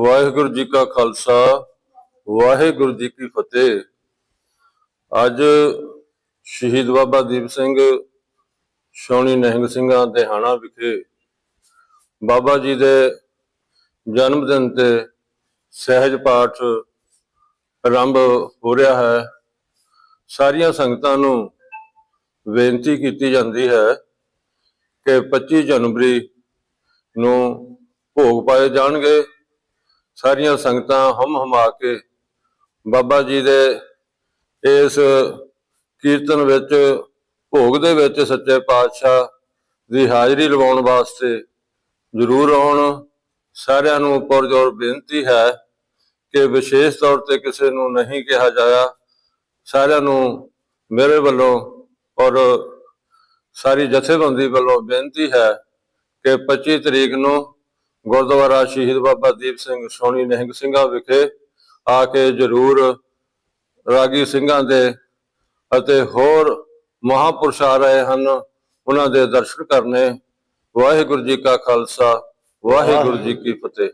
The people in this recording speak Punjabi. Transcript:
ਵਾਹਿਗੁਰੂ ਜੀ ਕਾ ਖਾਲਸਾ, ਵਾਹਿਗੁਰੂ ਜੀ ਕੀ ਫਤਿਹ। ਅੱਜ ਸ਼ਹੀਦ ਬਾਬਾ ਦੀਪ ਸਿੰਘ ਸ਼ੌਣੀ ਨਿਹੰਗ ਸਿੰਘਾਂ ਦਿਹਾਣਾ ਵਿਖੇ ਬਾਬਾ ਜੀ ਦੇ ਜਨਮ ਦਿਨ ਤੇ ਸਹਿਜ ਪਾਠ ਆਰੰਭ ਹੋ ਰਿਹਾ ਹੈ। ਸਾਰੀਆਂ ਸੰਗਤਾਂ ਨੂੰ ਬੇਨਤੀ ਕੀਤੀ ਜਾਂਦੀ ਹੈ ਕਿ 25 ਜਨਵਰੀ ਨੂੰ ਭੋਗ ਪਾਏ ਜਾਣਗੇ। ਸਾਰੀਆਂ ਸੰਗਤਾਂ ਹਮ ਹਮਾ ਕੇ ਬਾਬਾ ਜੀ ਦੇ ਇਸ ਕੀਰਤਨ ਵਿੱਚ, ਭੋਗ ਦੇ ਵਿੱਚ ਸੱਚੇ ਪਾਤਸ਼ਾਹ ਦੀ ਹਾਜ਼ਰੀ ਲਵਾਉਣ ਵਾਸਤੇ ਜ਼ਰੂਰ ਆਉਣ। ਸਾਰਿਆਂ ਨੂੰ ਉੱਪਰ ਜ਼ੋਰ ਬੇਨਤੀ ਹੈ ਕਿ ਵਿਸ਼ੇਸ਼ ਤੌਰ ਤੇ ਕਿਸੇ ਨੂੰ ਨਹੀਂ ਕਿਹਾ ਜਾਇਆ। ਸਾਰਿਆਂ ਨੂੰ ਮੇਰੇ ਵੱਲੋਂ ਔਰ ਸਾਰੀ ਜਥੇਬੰਦੀ ਵੱਲੋਂ ਬੇਨਤੀ ਹੈ ਕਿ 25 ਤਰੀਕ ਨੂੰ ਗੁਰਦੁਆਰਾ ਸ਼ਹੀਦ ਬਾਬਾ ਦੀਪ ਸਿੰਘ ਸੋਣੀ ਨਹਿੰਗ ਸਿੰਘਾਂ ਵਿਖੇ ਆ ਕੇ ਜਰੂਰ ਰਾਗੀ ਸਿੰਘਾਂ ਦੇ ਅਤੇ ਹੋਰ ਮਹਾਪੁਰਸ਼ ਆ ਰਹੇ ਹਨ, ਉਹਨਾਂ ਦੇ ਦਰਸ਼ਨ ਕਰਨੇ। ਵਾਹਿਗੁਰੂ ਜੀ ਕਾ ਖਾਲਸਾ, ਵਾਹਿਗੁਰੂ ਜੀ ਕੀ ਫਤਿਹ।